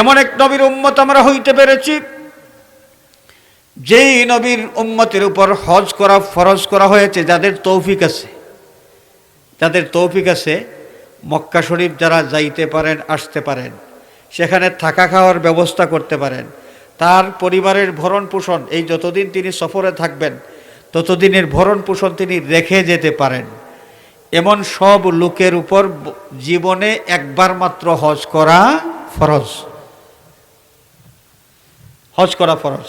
এমন এক নবীর উম্মত আমরা হইতে পেরেছি। যেই নবীর উম্মতের উপর হজ করা, ফরজ করা হয়েছে, যাদের তৌফিক আছে। যাদের তৌফিক আছে, মক্কা শরীফ যারা যাইতে পারেন, আসতে পারেন, সেখানে থাকা খাওয়ার ব্যবস্থা করতে পারেন, তার পরিবারের ভরণ পোষণ, এই যতদিন তিনি সফরে থাকবেন, ততদিনের ভরণ পোষণ তিনি রেখে যেতে পারেন। এমন সব লোকের উপর জীবনে একবার মাত্র হজ করা ফরজ। হজ করা ফরজ।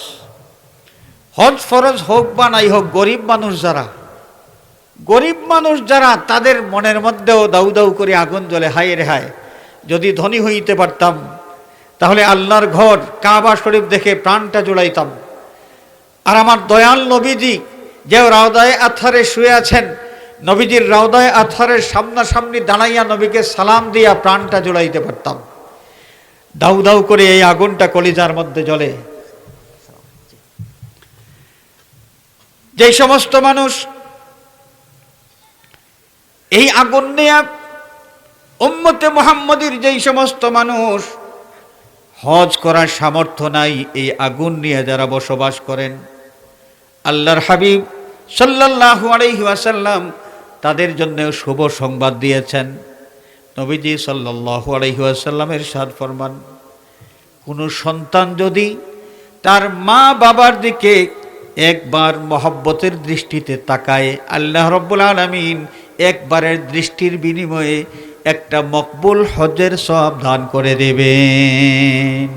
হজ ফরজ হোক বা নাই হোক, গরিব মানুষ যারা, গরিব মানুষ যারা, তাদের মনের মধ্যেও দাউ দাউ করে আগুন জ্বলে, হায় রে হায়, যদি ধনী হইতে পারতাম, তাহলে আল্লাহর ঘর, কাবা শরীফ দেখে প্রাণটা জোড়াইতাম। আর আমার দয়াল নবীজি যে রাউদায় আথারে শুয়ে আছেন, নবীজির রাউদায় আথারের সামনাসামনি দাঁড়াইয়া নবীকে সালাম দিয়া প্রাণটা জোড়াইতে পারতাম। দাউ দাউ করে এই আগুনটা কলিজার মধ্যে জ্বলে যেই সমস্ত মানুষ এই আগুন নিয়ে উম্মতে মোহাম্মদীর যেই সমস্ত মানুষ হজ করার সামর্থ্য নাই, এই আগুন নিয়ে যারা বসবাস করেন, আল্লাহর হাবিব সাল্লাল্লাহু আলাইহি ওয়াসাল্লাম তাদের জন্য শুভ সংবাদ দিয়েছেন। নবীজি সাল্লাল্লাহু আলাইহি ওয়াসাল্লামের সাদ ফরমান, কোনো সন্তান যদি তার মা বাবার দিকে একবার মহব্বতের দৃষ্টিতে তাকায় আল্লাহ রব্বুল আলমিন একবারের দৃষ্টির বিনিময়ে একটা মকবুল হজের সব দান করে দেবেন।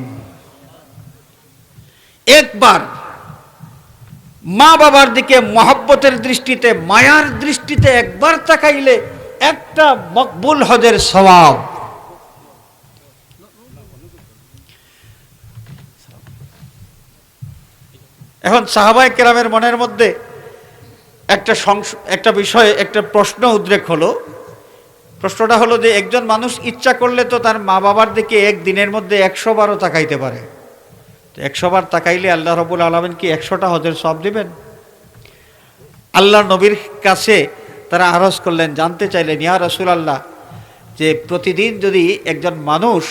একবার মা বাবার দিকে মহব্বতের দৃষ্টিতে, মায়ার দৃষ্টিতে একবার তাকাইলে একটা মকবুল হজের স্বভাব এখন সাহাবাই কেরামের মনের মধ্যে একটা সংস- একটা বিষয়ে, একটা প্রশ্ন উদ্রেক হলো। প্রশ্নটা হলো যে, একজন মানুষ ইচ্ছা করলে তো তার মা বাবার দিকে এক দিনের মধ্যে একশো বারও তাকাইতে পারে। একশো বার তাকাইলে আল্লাহ রবুল আলমিন কি একশোটা হজের সব দিবেন? আল্লাহ নবীর কাছে তারা আরজ করলেন, জানতে চাইলেন, ইয়া রসুল আল্লাহ যে প্রতিদিন যদি একজন মানুষ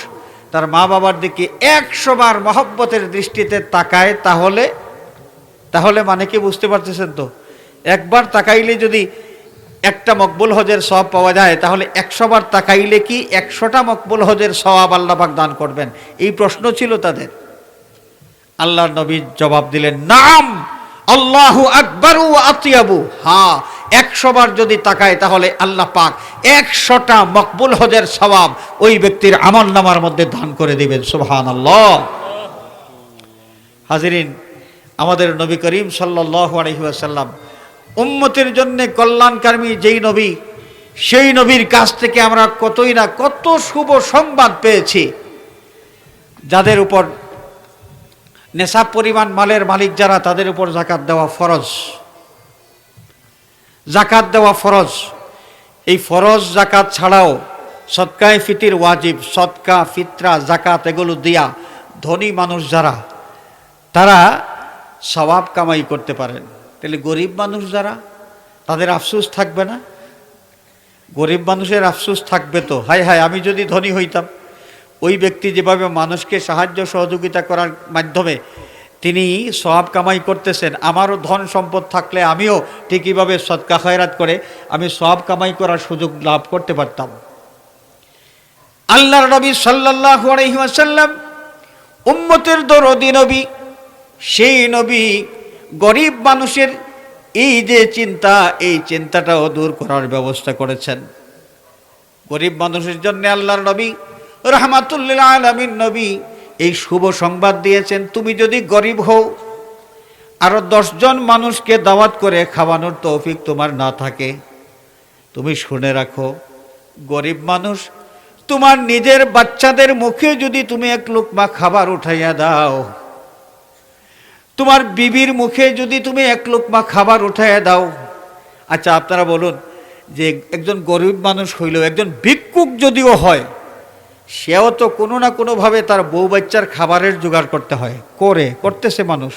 তার মা বাবার দিকে একশো বার মহব্বতের দৃষ্টিতে তাকায়, তাহলে তাহলে মানে কি বুঝতে পারতেছেন তো? একবার তাকাইলে যদি একটা মকবুল হজের সব পাওয়া যায়, তাহলে একশো বার তাকাইলে কি একশোটা মকবুল হজের সওয়াব আল্লাপাক দান করবেন? এই প্রশ্ন ছিল তাদের। আল্লাহ নবী জবাব দিলেন, নাম, আল্লাহু আকবরু আতিয়াবু। হ্যাঁ একশো বার যদি তাকায় তাহলে আল্লাহ পাক একশোটা মকবুল হজের সওয়াব ওই ব্যক্তির আমল নামার মধ্যে দান করে দিবেন। সুবহান আল্লাহ হাজিরিন আমাদের নবী করিম সাল্লাহ আলহিহাসাল্লাম উম্মতের জন্যে কল্যাণকামী যেই নবী, সেই নবীর কাছ থেকে আমরা কতই না কত শুভ সংবাদ পেয়েছি। যাদের উপর নেশাব পরিমাণ মালের মালিক যারা, তাদের উপর জাকাত দেওয়া ফরজ। জাকাত দেওয়া ফরজ। এই ফরজ জাকাত ছাড়াও সৎকায় ফিতির ওয়াজিব সৎকা ফিতরা, জাকাত এগুলো দিয়া ধনী মানুষ যারা, তারা সবাব কামাই করতে পারেন। তাহলে গরিব মানুষ যারা, তাদের আফসোস থাকবে না? গরিব মানুষের আফসোস থাকবে তো। হায় হায়, আমি যদি ধনী হইতাম, ওই ব্যক্তি যেভাবে মানুষকে সাহায্য সহযোগিতা করার মাধ্যমে তিনি সব কামাই করতেছেন, আমারও ধন সম্পদ থাকলে আমিও ঠিকইভাবে সৎকা খয়রাত করে আমি সব কামাই করার সুযোগ লাভ করতে পারতাম। আল্লাহর নবী সাল্লাল্লাহু আলাইহি ওয়াসাল্লাম, উম্মতের দরদি নবী সেই নবী গরিব মানুষের এই যে চিন্তা, এই চিন্তাটাও দূর করার ব্যবস্থা করেছেন। গরিব মানুষের জন্য আল্লাহর নবী, রহমাতুল্লিল আলমীর নবী এই শুভ সংবাদ দিয়েছেন, তুমি যদি গরিব হও আরও দশজন মানুষকে দাওয়াত করে খাওয়ানোর তৌফিক তোমার না থাকে। তুমি শুনে রাখো, গরিব মানুষ, তোমার নিজের বাচ্চাদের মুখে যদি তুমি এক লোকমা খাবার উঠাইয়া দাও তোমার বিবির মুখে যদি তুমি এক লোকমা খাবার উঠাইয়া দাও। আচ্ছা আপনারা বলুন যে একজন গরিব মানুষ হইল একজন ভিক্ষুক যদিও হয়, সেও তো কোনো না কোনোভাবে তার বউ বাচ্চার খাবারের জোগাড় করতে হয়। করে, করতেছে মানুষ।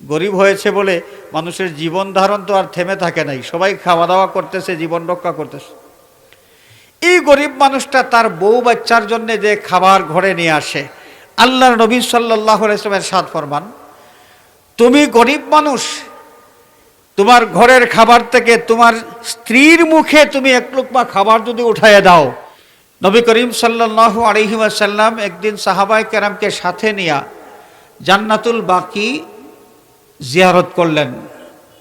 গরিব হয়েছে বলে মানুষের জীবন ধারণ তো আর থেমে থাকে নাই। সবাই খাওয়া দাওয়া করতেছে, জীবন রক্ষা করতেছে। এই গরিব মানুষটা তার বউ বাচ্চার জন্য যে খাবার ঘরে নিয়ে আসে, আল্লাহর নবী সাল্লাহ ইসলামের সাদ ফরমান। তুমি গরিব মানুষ, তোমার ঘরের খাবার থেকে তোমার স্ত্রীর মুখে তুমি এক লোকমা খাবার যদি উঠাইয়ে দাও, নবী করিম সাল্লাহ আলহিমাসাল্লাম একদিন সাহাবাই কেরামকে সাথে নিয়া জান্নাতুল বাকি জিয়ারত করলেন,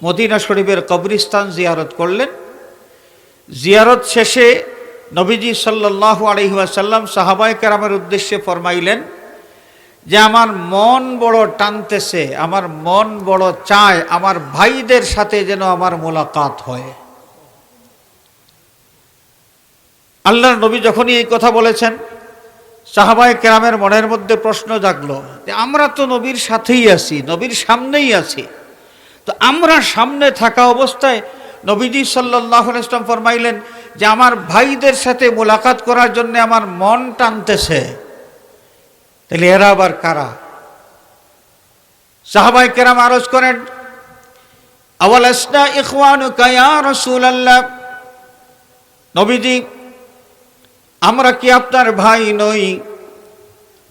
মদিনা শরীফের কবরিস্তান জিয়ারত করলেন। জিয়ারত শেষে নবীজি সাল্লাহ আলহিমাসাল্লাম সাহাবাই কেরামের উদ্দেশ্যে ফরমাইলেন যে আমার মন বড় টানতেছে, আমার মন বড় চায়, আমার ভাইদের সাথে যেন আমার মোলাকাত হয়। আল্লাহর নবী যখনই এই কথা বলেছেন সাহাবাই কেরামের মনের মধ্যে প্রশ্ন জাগলো যে, আমরা তো নবীর সাথেই আছি, নবীর সামনেই আছি। তো আমরা সামনে থাকা অবস্থায় নবীজি সাল্লাহ ইসলাম ফরমাইলেন যে, আমার ভাইদের সাথে মোলাকাত করার জন্য আমার মন টানতেছে। তাহলে এরা আবার কারা? সাহাবাই কেরাম আরজ করেন আওয়াল আসনা ইখওয়ানু কায়া রসুল আল্লাহ নবীজি, আমরা কি আপনার ভাই নই?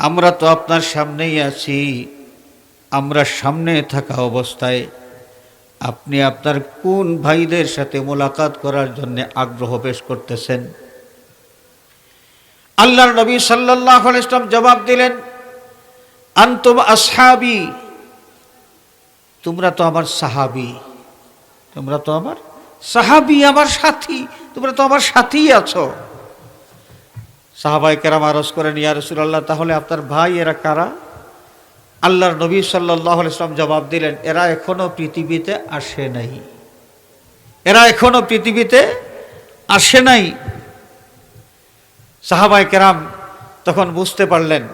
আমরা তো আপনার সামনেই আছি। আমরা সামনে থাকা অবস্থায় আপনি আপনার কোন ভাইদের সাথে মোলাকাত করার জন্য আগ্রহ পেশ করতেছেন? আল্লাহর নবী সাল্লাহ ইসলাম জবাব দিলেন আন্তম আসহাবি। তোমরা তো আমার সাহাবি। তোমরা তো আমার সাহাবি, আমার সাথী। তোমরা তো আমার সাথী আছো। সাহাবাই কেরাম আরজ করেন, ইয়া রসুল্লাহ তাহলে আপনার ভাই এরা কারা? আল্লাহর নবী সাল্লাহ ইসলাম জবাব দিলেন, এরা এখনও পৃথিবীতে আসে নাই। এরা এখনও পৃথিবীতে আসে নাই। সাহাবাই কেরাম তখন বুঝতে পারলেন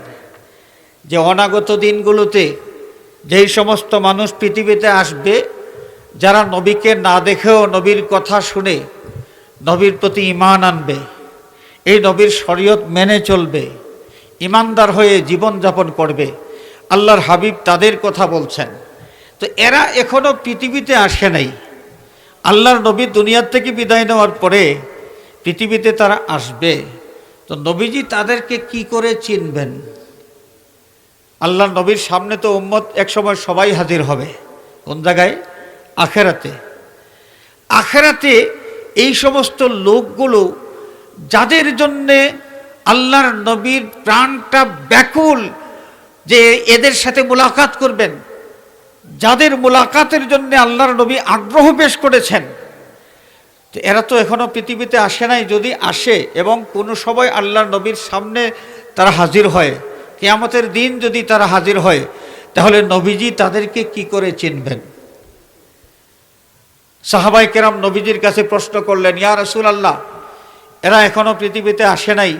যে অনাগত দিনগুলোতে যেই সমস্ত মানুষ পৃথিবীতে আসবে, যারা নবীকে না দেখেও নবীর কথা শুনে নবীর প্রতি ইমান আনবে, এই নবীর শরীয়ত মেনে চলবে ইমানদার হয়ে জীবনযাপন করবে, আল্লাহর হাবিব তাদের কথা বলছেন। তো এরা এখনও পৃথিবীতে আসে নাই। আল্লাহর নবী দুনিয়ার থেকে বিদায় নেওয়ার পরে পৃথিবীতে তারা আসবে। তো নবীজি তাদেরকে কি করে চিনবেন? আল্লাহ নবীর সামনে তো উম্মত একসময় সবাই হাজির হবে। কোন জায়গায়? আখেরাতে। আখেরাতে এই সমস্ত লোকগুলো যাদের জন্যে আল্লাহর নবীর প্রাণটা ব্যাকুল যে এদের সাথে মোলাকাত করবেন, যাদের মোলাকাতের জন্য আল্লাহর নবী আগ্রহ পেশ করেছেন, তো এরা তো এখনও পৃথিবীতে আসে নাই। যদি আসে এবং কোনো সময় আল্লাহর নবীর সামনে তারা হাজির হয় কেয়ামতের দিন যদি তারা হাজির হয়, তাহলে নবীজি তাদেরকে কি করে চিনবেন? সাহাবাই কেরাম নবীজির কাছে প্রশ্ন করলেন, ইয়া রসুল আল্লাহ এরা এখনও পৃথিবীতে আসে নাই।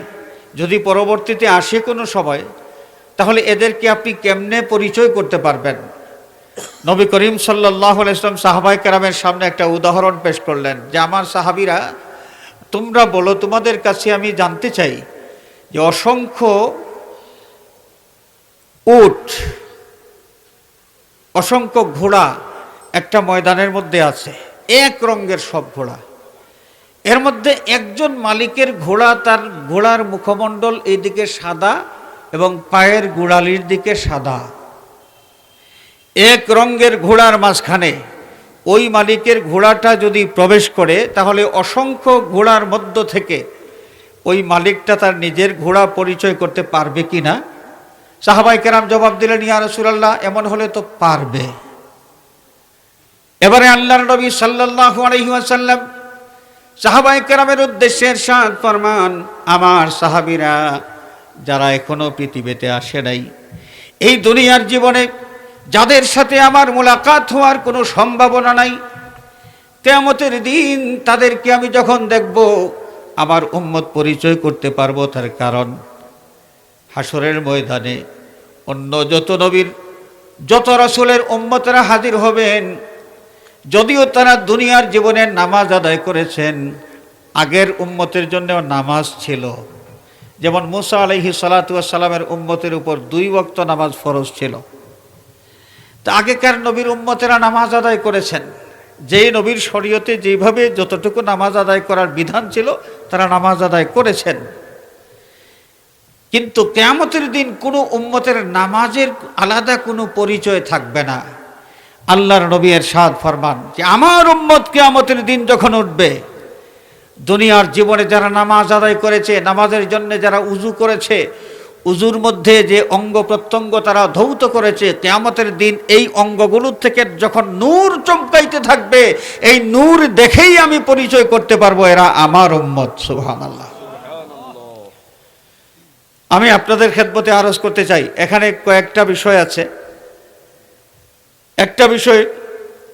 যদি পরবর্তীতে আসে কোনো সময়, তাহলে এদেরকে আপনি কেমনে পরিচয় করতে পারবেন? নবী করিম সাল্লাহ ইসলাম সাহাবাই কেরামের সামনে একটা উদাহরণ পেশ করলেন যে, আমার সাহাবিরা, তোমরা বলো তোমাদের কাছে আমি জানতে চাই যে, অসংখ্য উট, অসংখ্য ঘোড়া একটা ময়দানের মধ্যে আছে, এক রঙের সব ঘোড়া। এর মধ্যে একজন মালিকের ঘোড়া তার ঘোড়ার মুখমণ্ডল এইদিকে সাদা এবং পায়ের গোড়ালির দিকে সাদা। এক রঙের ঘোড়ার মাঝখানে ওই মালিকের ঘোড়াটা যদি প্রবেশ করে, তাহলে অসংখ্য ঘোড়ার মধ্য থেকে ওই মালিকটা তার নিজের ঘোড়া পরিচয় করতে পারবে কি না সাহাবাই কেরাম জবাব দিলেন, ইয়া রসুলাল্লাহ, এমন হলে তো পারবে। এবারে আল্লাহর নবী সাল্লাহ আলহিহাসাল্লাম সাহাবাই কেরামের উদ্দেশ্যে সাদ ফরমান, আমার সাহাবিরা, যারা এখনও পৃথিবীতে আসে নাই, এই দুনিয়ার জীবনে যাদের সাথে আমার মোলাকাত হওয়ার কোনো সম্ভাবনা নাই তেমতের দিন তাদেরকে আমি যখন দেখব, আমার উম্মত পরিচয় করতে পারব তার কারণ হাসরের ময়দানে অন্য যত নবীর, যত রসুলের উম্মতেরা হাজির হবেন, যদিও তারা দুনিয়ার জীবনে নামাজ আদায় করেছেন, আগের উম্মতের জন্য নামাজ ছিল। যেমন মুসা আলহি সালাতামের উম্মতের উপর দুই বক্ত নামাজ ফরজ ছিল। তা আগেকার নবীর উম্মতেরা নামাজ আদায় করেছেন। যেই নবীর শরীয়তে যেভাবে যতটুকু নামাজ আদায় করার বিধান ছিল, তারা নামাজ আদায় করেছেন। কিন্তু কেয়ামতের দিন কোনো উম্মতের নামাজের আলাদা কোনো পরিচয় থাকবে না। আল্লাহর নবী সাদ ফরমান যে আমার উম্মত কেয়ামতের দিন যখন উঠবে, দুনিয়ার জীবনে যারা নামাজ আদায় করেছে, নামাজের জন্য যারা উজু করেছে উজুর মধ্যে যে অঙ্গ প্রত্যঙ্গ তারা ধৌত করেছে, কেয়ামতের দিন এই অঙ্গগুলোর থেকে যখন নূর চমকাইতে থাকবে, এই নূর দেখেই আমি পরিচয় করতে পারব এরা আমার উম্মত সুহান আল্লাহ আমি আপনাদের খেদমতে আরজ করতে চাই। এখানে কয়েকটা বিষয় আছে। একটা বিষয়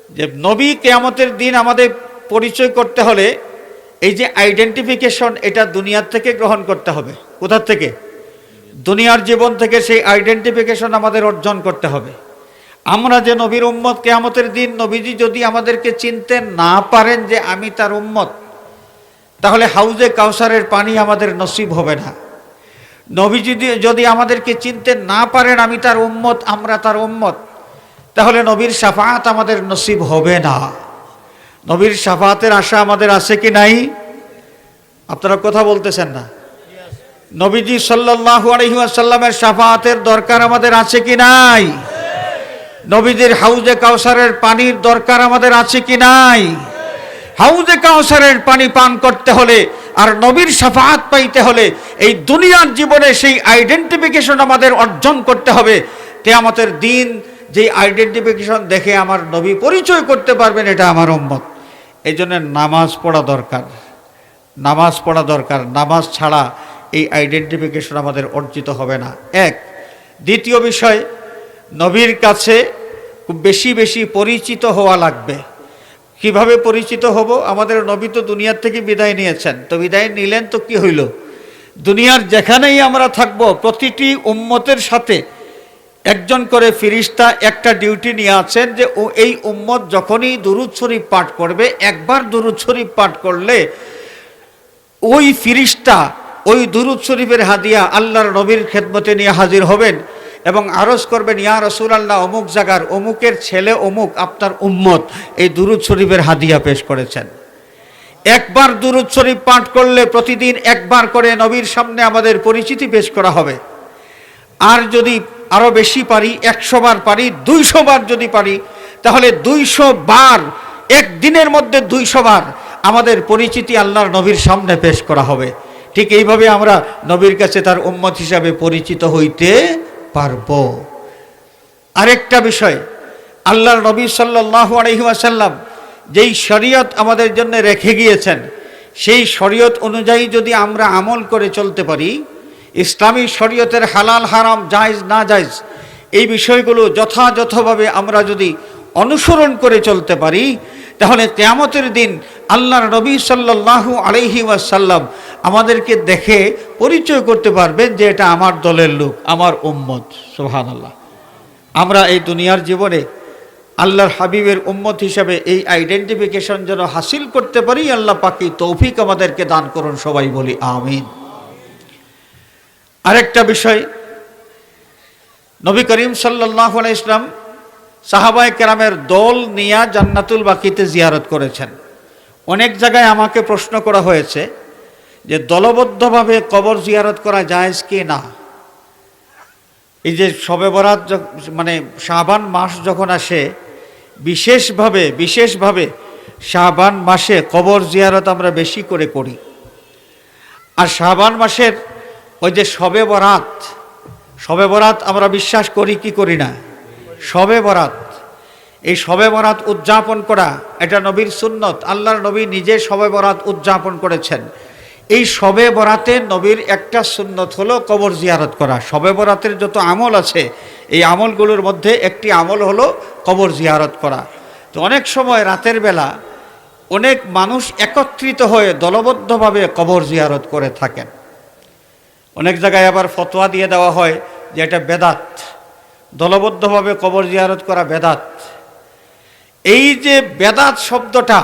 যে নবী কেয়ামতের দিন আমাদের পরিচয় করতে হলে এই যে আইডেন্টিফিকেশন এটা দুনিয়ার থেকে গ্রহণ করতে হবে। কোথার থেকে? দুনিয়ার জীবন থেকে সেই আইডেন্টিফিকেশন আমাদের অর্জন করতে হবে। আমরা যে নবীর উম্মত কেয়ামতের দিন নবীজি যদি আমাদেরকে চিনতে না পারেন যে আমি তার উম্মত, তাহলে হাউজে কাউসারের পানি আমাদের নসিব হবে না। নবী যদি আমাদেরকে চিনতে না পারেন, আমি তার উম্মত, আমরা তার উম্মত, তাহলে নবীর সাফাত আমাদের নসিব হবে না। নবীর সাফাতের আশা আমাদের আছে কি নাই? আপনারা কথা বলতেছেন না। নবীজি সাল্লাল্লাহু আলাইহি ওয়াসাল্লামের সাফাতের দরকার আমাদের আছে কি নাই? নবীজির হাউজে কাউসারের পানির দরকার আমাদের আছে কি নাই? হাউজে কাউসারের পানি পান করতে হলে আর নবীর সাফাত পাইতে হলে এই দুনিয়ার জীবনে সেই আইডেন্টিফিকেশন আমাদের অর্জন করতে হবে। কেয়ামতের দিন যে আইডেন্টিফিকেশন দেখে আমার নবী পরিচয় করতে পারবেন, এটা আমার অম্মত এই জন্য নামাজ পড়া দরকার। নামাজ পড়া দরকার। নামাজ ছাড়া এই আইডেন্টিফিকেশন আমাদের অর্জিত হবে না। এক, দ্বিতীয় বিষয়, নবীর কাছে খুব বেশি বেশি পরিচিত হওয়া লাগবে। কীভাবে পরিচিত হব? আমাদের নবী তো দুনিয়ার থেকে বিদায় নিয়েছেন। তো বিদায় নিলেন তো কি হইল? দুনিয়ার যেখানেই আমরা থাকব, প্রতিটি উম্মতের সাথে একজন করে ফিরিস্তা একটা ডিউটি নিয়ে আছেন যে এই উম্মত যখনই দুরুদ শরীফ পাঠ করবে, একবার দুরুদ শরীফ পাঠ করলে ওই ফিরিস্তা, ওই দুরুদ শরীফের হাদিয়া আল্লাহর নবীর খেদমতে নিয়ে হাজির হবেন। এবং আরজ করবেন, ইয়া রসুল আল্লাহ অমুক জাগার অমুকের ছেলে, অমুক আপনার উম্মত। এই দুরুদ শরীফের হাদিয়া পেশ করেছেন। একবার দুরুদ শরীফ পাঠ করলে প্রতিদিন একবার করে নবীর সামনে আমাদের পরিচিতি পেশ করা হবে। আর যদি আরও বেশি পারি, একশো বার পারি, দুইশো বার যদি পারি, তাহলে দুইশো বার, একদিনের মধ্যে দুইশো বার আমাদের পরিচিতি আল্লাহর নবীর সামনে পেশ করা হবে। ঠিক এইভাবে আমরা নবীর কাছে তার উম্মত হিসাবে পরিচিত হইতে পারব। আরেকটা বিষয়, আল্লাহর নবী সাল্লাল্লাহু আলাইহি ওয়াসাল্লাম যেই শরীয়ত আমাদের জন্য রেখে গিয়েছেন, সেই শরীয়ত অনুযায়ী যদি আমরা আমল করে চলতে পারি, ইসলামী শরীয়তের হালাল, হারাম, জায়জ, না জায়জ, এই বিষয়গুলো যথাযথভাবে আমরা যদি অনুসরণ করে চলতে পারি তাহলে তেয়ামতের দিন আল্লাহর নবী সাল্লাল্লাহু আলাইহি ওয়াসাল্লাম আমাদেরকে দেখে পরিচয় করতে পারবেন যে এটা আমার দলের লোক, আমার উম্মত সোহান আল্লাহ আমরা এই দুনিয়ার জীবনে আল্লাহর হাবিবের উম্মত হিসাবে এই আইডেন্টিফিকেশন যেন হাসিল করতে পারি, আল্লাহ পাকি তৌফিক আমাদেরকে দান করুন, সবাই বলি আমিন। আরেকটা বিষয়, নবী করিম সাল্লাহ ইসলাম সাহাবায় কেরামের দল নিয়া জান্নাতুল বাকিতে জিয়ারত করেছেন। অনেক জায়গায় আমাকে প্রশ্ন করা হয়েছে যে দলবদ্ধভাবে কবর জিয়ারত করা যায় কি না? এই যে শবে বরাত মানে শাহবান মাস যখন আসে, বিশেষভাবে বিশেষভাবে শাহবান মাসে কবর জিয়ারত আমরা বেশি করে করি। আর শাহবান মাসের ওই যে শবে বরাত শবে বরাত আমরা বিশ্বাস করি কি করি না? শবে বরাত। এই শবে বরাত উদযাপন করা, এটা নবীর সুন্নত। আল্লাহর নবী নিজে শবে বরাত উদযাপন করেছেন। এই শবে বরাতে নবীর একটা সুন্নত হলো কবর জিয়ারত করা। শবে বরাতের যত আমল আছে, এই আমলগুলোর মধ্যে একটি আমল হলো কবর জিয়ারত করা। তো অনেক সময় রাতের বেলা অনেক মানুষ একত্রিত হয়ে দলবদ্ধভাবে কবর জিয়ারত করে থাকেন। অনেক জায়গায় আবার ফতোয়া দিয়ে দেওয়া হয় যে এটা বেদাত। দলবদ্ধভাবে কবর জিয়ারত করা বেদাত। এই যে বেদাত শব্দটা,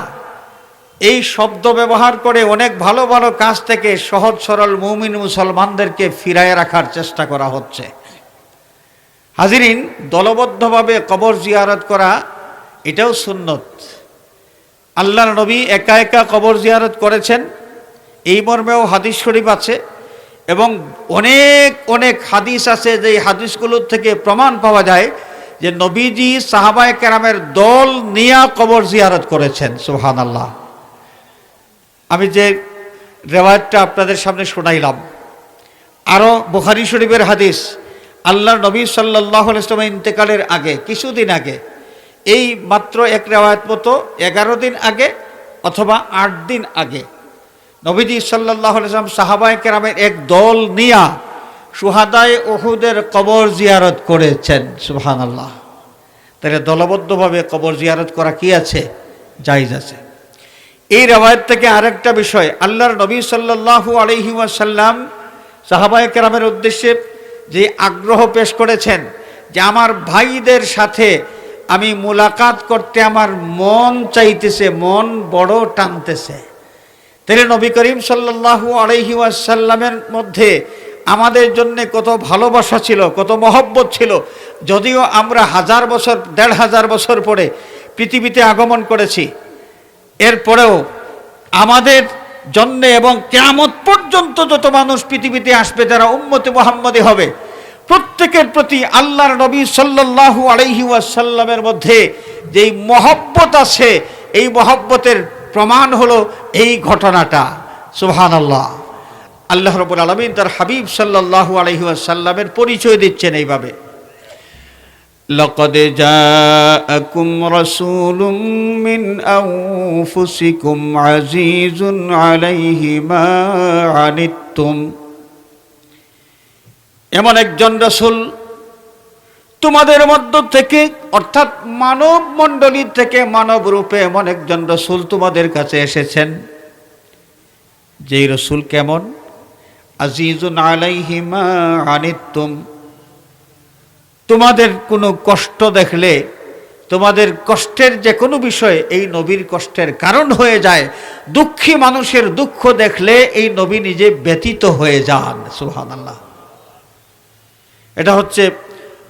এই শব্দ ব্যবহার করে অনেক ভালো ভালো কাজ থেকে সহজ সরল মুমিন মুসলমানদেরকে ফিরায় রাখার চেষ্টা করা হচ্ছে। হাজিরিন, দলবদ্ধভাবে কবর জিয়ারত করা, এটাও সুন্নত। আল্লাহর নবী একা একা কবর জিয়ারত করেছেন। এই মর্মেও হাদিস শরীফ আছে। এবং অনেক অনেক হাদিস আছে যে হাদিসগুলোর থেকে প্রমাণ পাওয়া যায় যে নবীজি সাহাবায় কেরামের দল নিয়া কবর জিয়ারত করেছেন সুহান আল্লাহ আমি যে রেওয়ায়তটা আপনাদের সামনে শোনাইলাম, আরও বুখারি শরীফের হাদিস, আল্লাহ নবী সাল্লাহ ইসলামের ইন্তেকালের আগে, কিছুদিন আগে, এই মাত্র এক রেওয়ায়ত মতো এগারো দিন আগে অথবা আট দিন আগে নবীজি সাল্লাহ ইসলাম সাহাবায় কেরামের এক দল নিয়া সুহাদায় ওহুদের কবর জিয়ারত করেছেন সুহান আল্লাহ তাহলে দলবদ্ধভাবে কবর জিয়ারত করা কি আছে? জাইজ আছে। এই রেওয়ায়ত থেকে আরেকটা বিষয়, আল্লাহর নবী সাল্লাল্লাহু আলাইহি ওয়াসাল্লাম সাহাবায়ে কেরামের উদ্দেশ্যে যে আগ্রহ পেশ করেছেন যে আমার ভাইদের সাথে আমি মোলাকাত করতে আমার মন চাইতেছে, মন বড় টানতেছে। তাহলে নবী করিম সাল্লাল্লাহু আলাইহি ওয়াসাল্লামের মধ্যে আমাদের জন্য কত ভালোবাসা ছিল, কত মহব্বত ছিল। যদিও আমরা হাজার বছর, দেড় হাজার বছর পরে পৃথিবীতে আগমন করেছি। এরপরেও আমাদের জন্যে এবং কেয়ামত পর্যন্ত যত মানুষ পৃথিবীতে আসবে, যারা উম্মতে মোহাম্মদী হবে, প্রত্যেকের প্রতি আল্লাহর নবী সাল্লাল্লাহু আলাইহি ওয়াসাল্লামের মধ্যে যেই মহব্বত আছে, এই মহব্বতের প্রমাণ হলো এই ঘটনাটা সুবহান আল্লাহ আল্লাহ রবুল আলমিন তার হাবিব সাল্লাল্লাহু আলাইহি ওয়াসাল্লামের পরিচয় দিচ্ছেন এইভাবে لقد جاءكم رسول من أنفسكم عزيز عليه ما عنتم এমন একজন রসুল তোমাদের মধ্য থেকে, অর্থাৎ মানব মণ্ডলী থেকে মানব রূপে এমন একজন রসুল তোমাদের কাছে এসেছেন, যেই রসুল কেমন? আজিজুন আনিতুম তোমাদের কোনো কষ্ট দেখলে, তোমাদের কষ্টের যে কোনো বিষয় এই নবীর কষ্টের কারণ হয়ে যায়। দুঃখী মানুষের দুঃখ দেখলে এই নবী নিজে ব্যতীত হয়ে যান সুহান আল্লাহ এটা হচ্ছে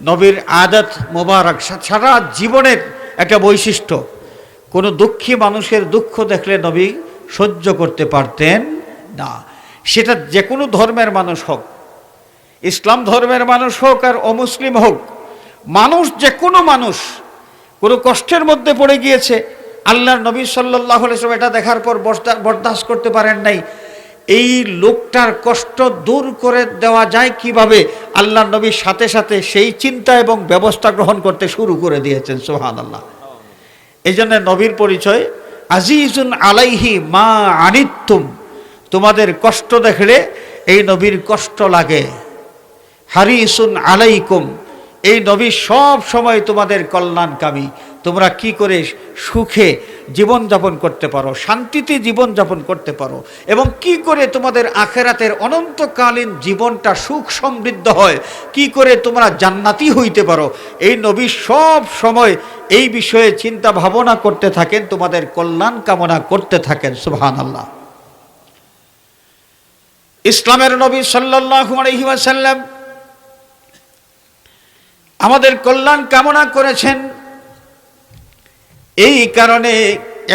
নবীর আদত মোবারক সারা জীবনের একটা বৈশিষ্ট্য। কোনো দুঃখী মানুষের দুঃখ দেখলে নবী সহ্য করতে পারতেন না। সেটা যে কোনো ধর্মের মানুষ হোক, ইসলাম ধর্মের মানুষ হোক আর অমুসলিম হোক, মানুষ যে কোনো মানুষ, কোনো কষ্টের মধ্যে পড়ে গিয়েছে, আল্লাহর নবী সাল্লাহ এটা দেখার পর বরদাস্ত করতে পারেন নাই। এই লোকটার কষ্ট দূর করে দেওয়া যায় কীভাবে? আল্লাহ নবীর সাথে সাথে সেই চিন্তা এবং ব্যবস্থা গ্রহণ করতে শুরু করে দিয়েছেন সোহান আল্লাহ এই জন্য নবীর পরিচয়, আজিজুন আলাইহি মা আনিতুম তোমাদের কষ্ট দেখলে এই নবীর কষ্ট লাগে। হারিসুন আলাইকুম। এই নবী সব সময় তোমাদের কল্যাণকামী। তোমরা কি করে সুখে জীবন যাপন করতে পারো, শান্তিতে জীবন যাপন করতে পারো, এবং কি করে তোমাদের আখেরাতের অনন্তকালীন জীবনটা সুখ সমৃদ্ধ হয়, কি করে তোমরা জান্নাতি হইতে পারো, এই নবী সব সময় এই বিষয়ে চিন্তা ভাবনা করতে থাকেন, তোমাদের কল্যাণ কামনা করতে থাকেন সুবহান আল্লাহ ইসলামের নবী সাল্লাহ আমাদের কল্যাণ কামনা করেছেন এই কারণে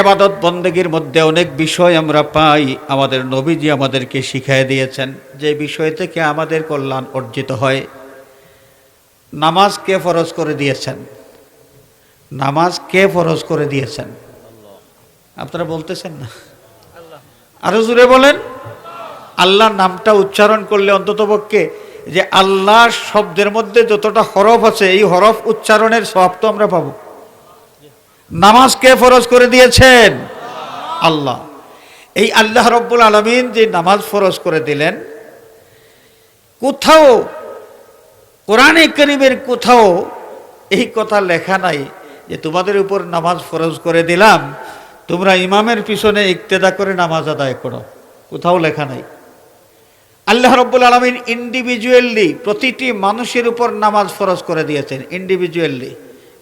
এবাদত বন্দেগীর মধ্যে অনেক বিষয় আমরা পাই, আমাদের নবীজি আমাদেরকে শিখাই দিয়েছেন। যে বিষয় থেকে আমাদের কল্যাণ অর্জিত হয়। নামাজ কে ফরজ করে দিয়েছেন। নামাজ কে ফরজ করে দিয়েছেন। আপনারা বলতেছেন না? আরও জুড়ে বলেন। আল্লাহর নামটা উচ্চারণ করলে অন্ততপক্ষে যে আল্লাহ শব্দের মধ্যে যতটা হরফ আছে, এই হরফ উচ্চারণের সব তো আমরা পাবো। নামাজ কে ফরজ করে দিয়েছেন? আল্লাহ। এই আল্লাহ রব্বুল আলমিন যে নামাজ ফরজ করে দিলেন, কোথাও, কোরআনে করিমের কোথাও এই কথা লেখা নাই যে তোমাদের উপর নামাজ ফরজ করে দিলাম, তোমরা ইমামের পিছনে ইক্তেদা করে নামাজ আদায় করো। কোথাও লেখা নাই। আল্লাহ রব্বুল আলমিন ইন্ডিভিজুয়ালি প্রতিটি মানুষের উপর নামাজ ফরজ করে দিয়েছেন ইন্ডিভিজুয়ালি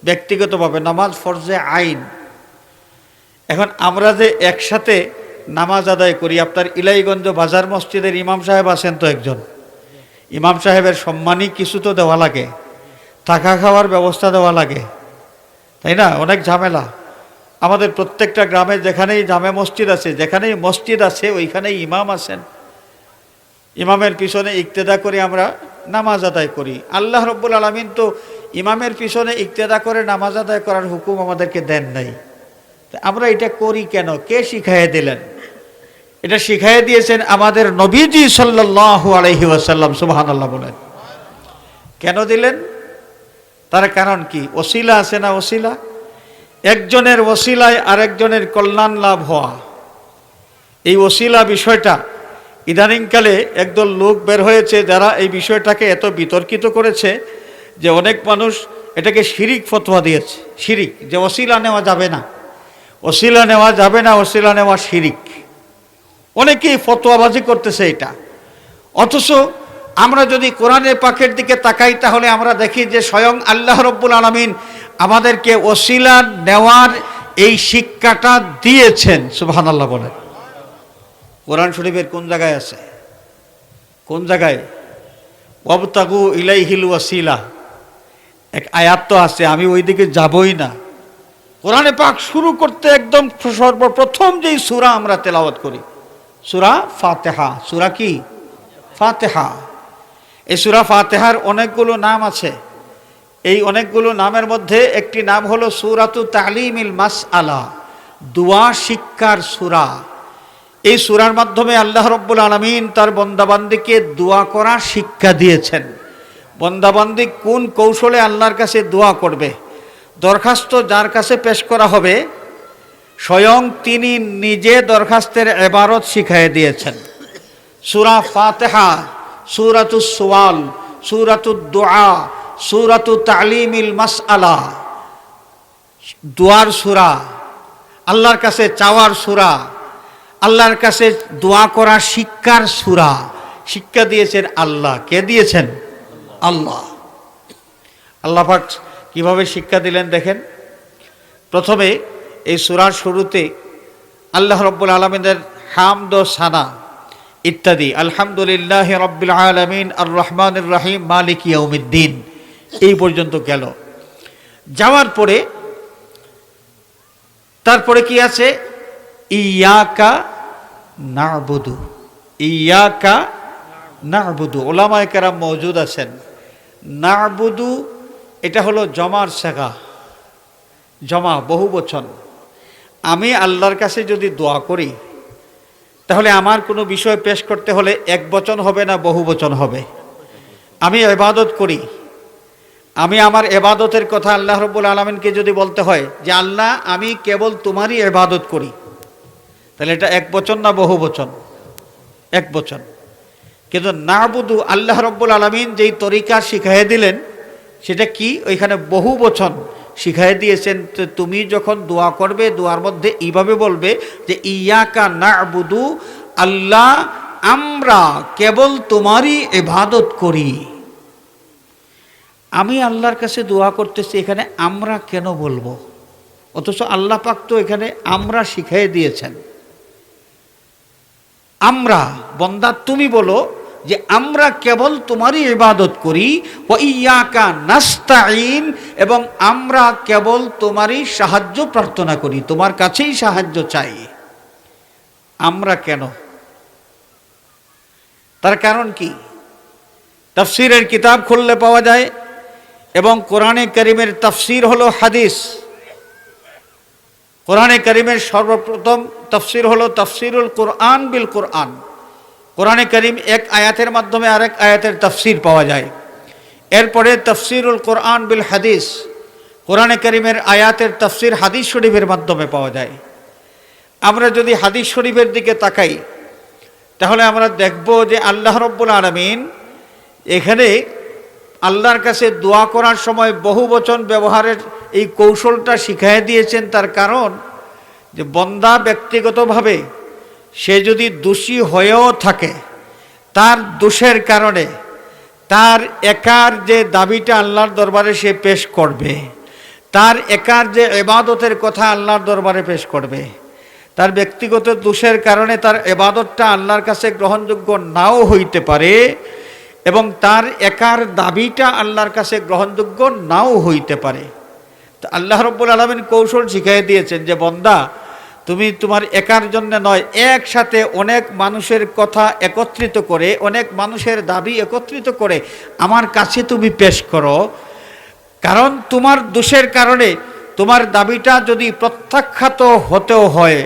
ব্যক্তিগতভাবে নামাজ ফরজে আইন। এখন আমরা যে একসাথে নামাজ আদায় করি, আপনার ইলাইগঞ্জ বাজার মসজিদের ইমাম সাহেব আছেন তো একজন। ইমাম সাহেবের সম্মানই কিছু তো দেওয়া লাগে, থাকা খাওয়ার ব্যবস্থা দেওয়া লাগে, তাই না? অনেক ঝামেলা। আমাদের প্রত্যেকটা গ্রামে যেখানেই জামে মসজিদ আছে, যেখানেই মসজিদ আছে, ওইখানেই ইমাম আছেন। ইমামের পিছনে ইক্তেদা করে আমরা নামাজ আদায় করি। আল্লাহ রব্বুল আলমিন তো ইমামের পিছনে ইক্তেদা করে নামাজ আদায় করার হুকুম আমাদেরকে দেন নাই। আমরা এটা করি কেন? কে শিখাইয়ে দিলেন? এটা শিখাইয়ে দিয়েছেন আমাদের নবীজি সাল্লাহ আলহি ওয়াসাল্লাম আল্লাহ বলেন। কেন দিলেন? তার কারণ কি? ওসিলা আছে না ওসিলা? একজনের ওসিলায় আরেকজনের কল্যাণ লাভ হওয়া। এই ওসিলা বিষয়টা ইদানিংকালে একদল লোক বের হয়েছে যারা এই বিষয়টাকে এত বিতর্কিত করেছে যে অনেক মানুষ এটাকে শিরিক ফতোয়া দিয়েছে। শিরিক, যে ওসিলা নেওয়া যাবে না। ওসিলা নেওয়া যাবে না, ওসিলা নেওয়া শিরিক। অনেকেই ফতোয়াবাজি করতেছে এটা। অথচ আমরা যদি কোরআনের পাখের দিকে তাকাই, তাহলে আমরা দেখি যে স্বয়ং আল্লাহ রব্বুল আলমিন আমাদেরকে ওসিলা নেওয়ার এই শিক্ষাটা দিয়েছেন। সুবাহান আল্লাহ বলেন। কোরআন শরীফের কোন জায়গায় আছে? কোন জায়গায়? ওয়াবতাগু ইলাইহিল ওয়াসিলা। এক আয়াত তো আছে, আমি ওই দিকে যাবই না। কোরআনে পাক শুরু করতে একদম সর্বপ্রথম যেই সুরা আমরা তেলাওয়াত করি, সুরা ফাতেহা। সুরা কি? ফাতেহা। এই সুরা ফাতেহার অনেকগুলো নাম আছে। এই অনেকগুলো নামের মধ্যে একটি নাম হলো সুরাতু তালিমিল মাস আলা দুয়া শিক্ষার সুরা। এই সুরার মাধ্যমে আল্লাহ রব্বুল আলমিন তার বন্দাবান্দিকে দোয়া করার শিক্ষা দিয়েছেন। বন্দাবান্দি কোন কৌশলে আল্লাহর কাছে দোয়া করবে? দরখাস্ত যার কাছে পেশ করা হবে, স্বয়ং তিনি নিজে দরখাস্তের এবারত শিখাই দিয়েছেন। সুরা ফাতেহা সুরাতু সোয়াল সুরাতু দোয়া সুরাতু তালিমিল মাস আলা দোয়ার সুরা, আল্লাহর কাছে চাওয়ার সুরা, আল্লাহর কাছে দোয়া করা শিক্ষার সুরা। শিক্ষা দিয়েছেন আল্লাহ। কে দিয়েছেন? আল্লাহ। আল্লাহ পাক কীভাবে শিক্ষা দিলেন দেখেন? প্রথমে এই সুরার শুরুতে আল্লাহ রব্বুল আলমিনের হামদ সানা ইত্যাদি, আলহামদুলিল্লাহ রব্বুল আলমিন আর রহমান রাহিম, মালিক ইয়ৌমিদ্দিন এই পর্যন্ত গেল। যাওয়ার পরে তারপরে কি আছে? ইয়াকা না নাবুদু ইয়াকা না নাবুদু ওলামায় কেরাম মজুদ আছেন। নাবুদু, এটা হলো জমার শেখা। জমা, বহু বচন। আমি আল্লাহর কাছে যদি দোয়া করি, তাহলে আমার কোনো বিষয় পেশ করতে হলে এক বচন হবে না বহু বচন হবে। আমি এবাদত করি। আমি আমার এবাদতের কথা আল্লাহ রব্বুল আলমিনকে যদি বলতে হয় যে, আল্লাহ, আমি কেবল তোমারই এবাদত করি, তাহলে এটা এক বচন না বহু বচন? এক বচন। কিন্তু না বুধু আল্লাহ রব্বুল আলমিন যেই তরিকা শিখাই দিলেন, সেটা কি? ওইখানে বহু বচন শিখাই দিয়েছেন তুমি যখন দোয়া করবে, দোয়ার মধ্যে এইভাবে বলবে যে, ইয়াকা না বুধু আল্লাহ আমরা কেবল তোমারই এবাদত করি। আমি আল্লাহর কাছে দোয়া করতেছি, এখানে আমরা কেন বলব? অথচ আল্লাহ পাক তো এখানে আমরা শিখাই দিয়েছেন। আমরা বন্দা তুমি বলো যে আমরা কেবল তোমারই ইবাদত করি ও ইয়াকা নাস্তাইন এবং আমরা কেবল তোমারই সাহায্য প্রার্থনা করি, তোমার কাছেই সাহায্য চাই। আমরা কেন? তার কারণ কি? তফসিরের কিতাব খুললে পাওয়া যায়, এবং কোরআনে করিমের তফসির হলো হাদিস। কোরআনে করিমের সর্বপ্রথম তফসির হলো তফসিরুল কোরআন বিল কোরআন। কোরআনে করিম এক আয়াতের মাধ্যমে আরেক আয়াতের তফসির পাওয়া যায়। এরপরে তফসিরুল কোরআন বিল হাদিস, কোরআনে করিমের আয়াতের তফসির হাদিস শরীফের মাধ্যমে পাওয়া যায়। আমরা যদি হাদিস শরীফের দিকে তাকাই, তাহলে আমরা দেখব যে আল্লাহ রব্বুল আলমিন এখানে আল্লাহর কাছে দোয়া করার সময় বহু বচন ব্যবহারের এই কৌশলটা শিখাই দিয়েছেন, তার কারণ যে বন্দা ব্যক্তিগতভাবে সে যদি দোষী হয়েও থাকে, তার দোষের কারণে তার একার যে দাবিটা আল্লাহর দরবারে সে পেশ করবে, তার একার যে এবাদতের কথা আল্লাহর দরবারে পেশ করবে, তার ব্যক্তিগত দোষের কারণে তার এবাদতটা আল্লাহর কাছে গ্রহণযোগ্য নাও হইতে পারে এবং তার একার দাবিটা আল্লাহর কাছে গ্রহণযোগ্য নাও হইতে পারে। তো আল্লাহ রব্বুল আলমিন কৌশল শিখাই দিয়েছেন যে, বন্দা তুমি তোমার একার জন্য নয়, একসাথে অনেক মানুষের কথা একত্রিত করে, অনেক মানুষের দাবি একত্রিত করে আমার কাছে তুমি পেশ করো। কারণ তোমার দোষের কারণে তোমার দাবিটা যদি প্রত্যাখ্যাত হতেও হয়,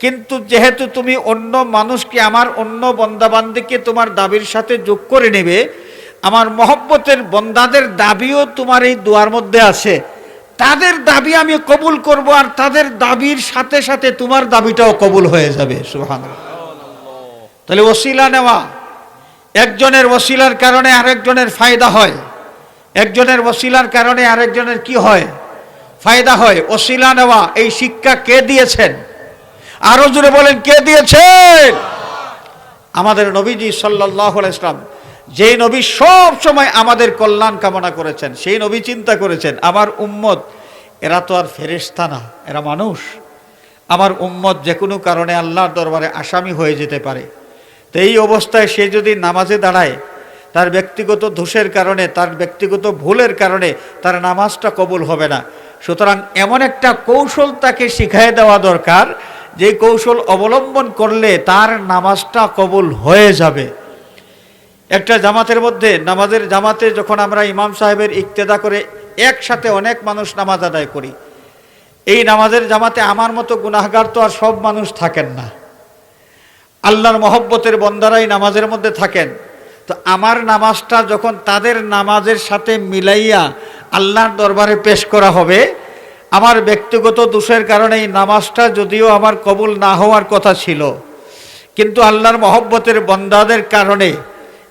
কিন্তু যেহেতু তুমি অন্য মানুষকে, আমার অন্য বন্দাবান্দিকে তোমার দাবির সাথে যোগ করে নেবে, আমার মহব্বতের বন্দাদের দাবিও তোমার এই দোয়ার মধ্যে আছে। তাদের দাবি আমি কবুল করব আর তাদের দাবির সাথে সাথে তোমার দাবিটাও কবুল হয়ে যাবে সুহান তাহলে ওসিলা নেওয়া, একজনের ওসিলার কারণে আরেকজনের ফায়দা হয়। একজনের ওসিলার কারণে আরেকজনের কি হয়? ফায়দা হয়। ওসিলা নেওয়া, এই শিক্ষা কে দিয়েছেন? আরও জুড়ে বলেন, কে দিয়েছেন? আমাদের নবীজি সাল্লাহ ইসলাম যে নবী সব সময় আমাদের কল্যাণ কামনা করেছেন, সেই নবী চিন্তা করেছেন, আমার উম্মত, এরা তো আর ফেরেস্তা না, এরা মানুষ। আমার উম্মত যে কোনো কারণে আল্লাহর দরবারে আসামি হয়ে যেতে পারে। তো এই অবস্থায় সে যদি নামাজে দাঁড়ায়, তার ব্যক্তিগত দোষের কারণে, তার ব্যক্তিগত ভুলের কারণে তার নামাজটা কবুল হবে না। সুতরাং এমন একটা কৌশল তাকে শিখাই দেওয়া দরকার, যে কৌশল অবলম্বন করলে তার নামাজটা কবুল হয়ে যাবে। একটা জামাতের মধ্যে, নামাজের জামাতে যখন আমরা ইমাম সাহেবের ইক্তেদা করে একসাথে অনেক মানুষ নামাজ আদায় করি, এই নামাজের জামাতে আমার মতো গুনাহগার তো আর সব মানুষ থাকেন না। আল্লাহর মহব্বতের বন্দারাই নামাজের মধ্যে থাকেন। তো আমার নামাজটা যখন তাদের নামাজের সাথে মিলাইয়া আল্লাহর দরবারে পেশ করা হবে, আমার ব্যক্তিগত দোষের কারণে এই নামাজটা যদিও আমার কবুল না হওয়ার কথা ছিল, কিন্তু আল্লাহর মহব্বতের বন্দাদের কারণে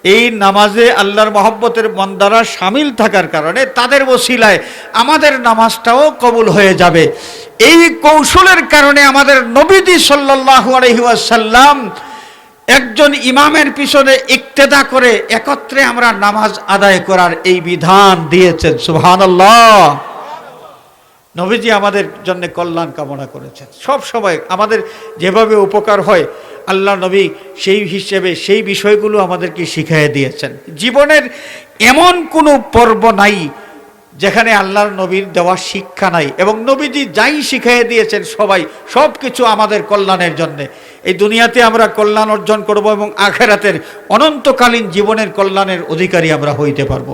এই নামাজে আল্লাহর মহব্বতের মন্দারা সামিল থাকার কারণে তাদের বসিলায় আমাদের নামাজটাও কবুল হয়ে যাবে। এই কৌশলের কারণে আমাদের নবীজি সাল্লাহ আলহিউসাল্লাম একজন ইমামের পিছনে ইক্তেদা করে একত্রে আমরা নামাজ আদায় করার এই বিধান দিয়েছেন। সুবহানাল্লাহ। নবীজি আমাদের জন্য কল্যাণ কামনা করেছেন। সব সময় আমাদের যেভাবে উপকার হয়, আল্লাহ নবী সেই হিসেবে সেই বিষয়গুলো আমাদেরকে শিখিয়ে দিয়েছেন। জীবনের এমন কোনো পর্ব নাই যেখানে আল্লাহর নবীর দেওয়া শিক্ষা নাই এবং নবীজি যাই শিখিয়ে দিয়েছেন সবাই সব কিছু আমাদের কল্যাণের জন্যে। এই দুনিয়াতে আমরা কল্যাণ অর্জন করব এবং আখেরাতের অনন্তকালীন জীবনের কল্যাণের অধিকারী আমরা হইতে পারব।